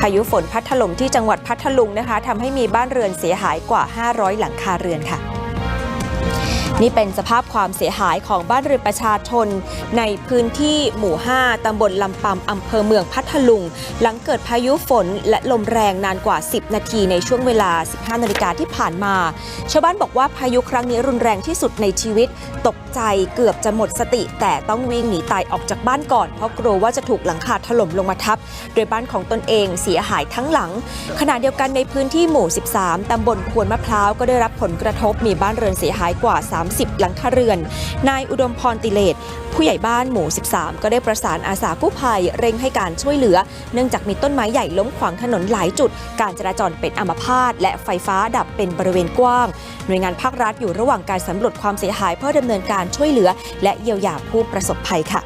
พายุฝนพัดถล่มที่จังหวัดพัทลุงนะคะทำให้มีบ้านเรือนเสียหายกว่า 500 หลังคาเรือนค่ะ นี่เป็นสภาพความเสียหายของบ้านเรือนประชาชน ในพื้นที่หมู่ 5 ตำบลลำปำอำเภอเมืองพัทลุง หลังเกิดพายุฝนและลมแรงนานกว่า 10 นาทีในช่วงเวลา 15 นาฬิกาที่ผ่านมา ชาวบ้านบอกว่าพายุครั้งนี้รุนแรงที่สุดในชีวิต ตกใจเกือบจะหมดสติ แต่ต้องวิ่งหนีตายออกจากบ้านก่อน เพราะกลัวว่าจะถูกหลังคาถล่มลงมาทับ โดยบ้านของตนเองเสียหายทั้งหลัง ขณะเดียวกันในพื้นที่หมู่ 13 ตำบลควนมะพร้าวก็ได้รับผลกระทบมีบ้านเรือนเสียหายกว่า3 30 หลังคาเรือน นายอุดมพรติเลศผู้ใหญ่บ้านหมู่ 13 ก็ได้ประสานอาสากู้ภัยเร่งให้การช่วยเหลือ เนื่องจากมีต้นไม้ใหญ่ล้มขวางถนนหลายจุด การจราจรเป็นอัมพาตและไฟฟ้าดับเป็นบริเวณกว้าง หน่วยงานภาครัฐอยู่ระหว่างการสำรวจความเสียหายเพื่อดำเนินการช่วยเหลือ และเยียวยาผู้ประสบภัยค่ะ